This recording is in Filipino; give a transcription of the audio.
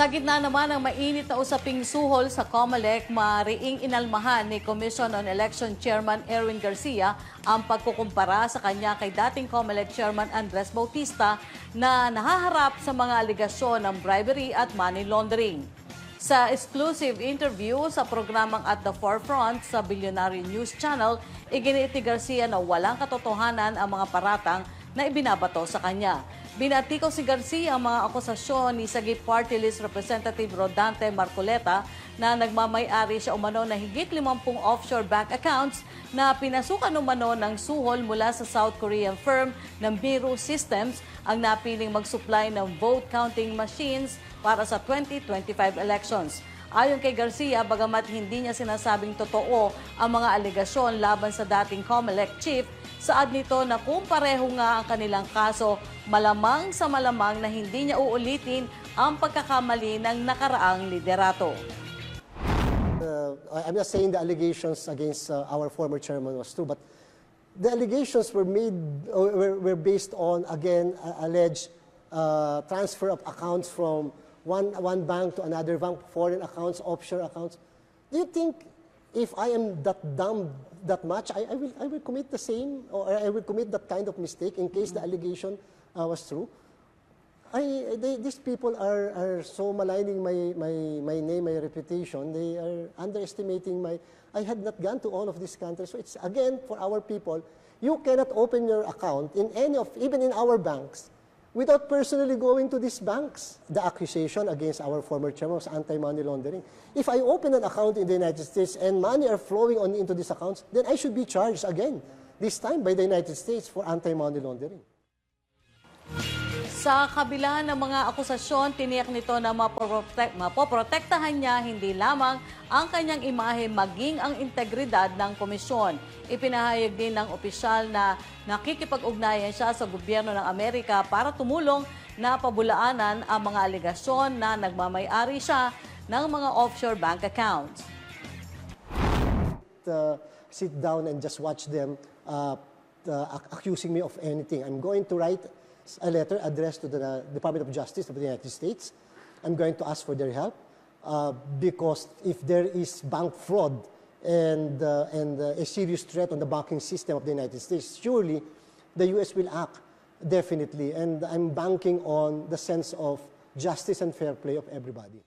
Sa gitna naman ng mainit na usaping suhol sa COMELEC, mariing inalmahan ni Commission on Election Chairman Erwin Garcia ang pagkukumpara sa kanya kay dating COMELEC Chairman Andres Bautista na nahaharap sa mga aligasyon ng bribery at money laundering. Sa exclusive interview sa programang At the Forefront sa Billionaire News Channel, iginiit ni Garcia na walang katotohanan ang mga paratang na ibinabato sa kanya. Binatiko si Garcia ang mga akusasyon ni Sagip Party List Representative Rodante Marcoleta na nagmamay-ari siya umano na higit 50 offshore bank accounts na pinasukan umano ng suhol mula sa South Korean firm ng Biro Systems ang napiling mag-supply ng vote counting machines para sa 2025 elections. Ayon kay Garcia, bagamat hindi niya sinasabing totoo ang mga alegasyon laban sa dating COMELEC chief, saad nito na kung pareho nga ang kanilang kaso, malamang sa malamang na hindi niya uulitin ang pagkakamali ng nakaraang liderato. Uh, I'm not saying the allegations against uh, our former chairman was true, but the allegations were made or were, were based on again uh, alleged uh, transfer of accounts from one one bank to another bank, foreign accounts, offshore accounts. Do you think if I am that dumb that much, I, I will I will commit the same or I will commit that kind of mistake in case the allegation uh, was true? I, they, these people are, are so maligning my, my, my name, my reputation. They are underestimating my. I had not gone to all of these countries. So it's again for our people. You cannot open your account in any of, even in our banks, without personally going to these banks. The accusation against our former chairman was anti-money laundering. If I open an account in the United States and money are flowing on into these accounts, then I should be charged again, this time by the United States for anti-money laundering. Sa kabila ng mga akusasyon, tiniyak nito na mapoprotek, mapoprotektahan niya hindi lamang ang kanyang imahe maging ang integridad ng komisyon. Ipinahayag din ng opisyal na nakikipag-ugnayan siya sa gobyerno ng Amerika para tumulong na pabulaanan ang mga aligasyon na nagmamay-ari siya ng mga offshore bank accounts. uh, sit down and just watch them uh, uh, ac- accusing me of anything. I'm going to write a letter addressed to the Department of Justice of the United States. I'm going to ask for their help uh, because if there is bank fraud and, uh, and uh, a serious threat on the banking system of the United States, surely the U.S. will act definitely. And I'm banking on the sense of justice and fair play of everybody.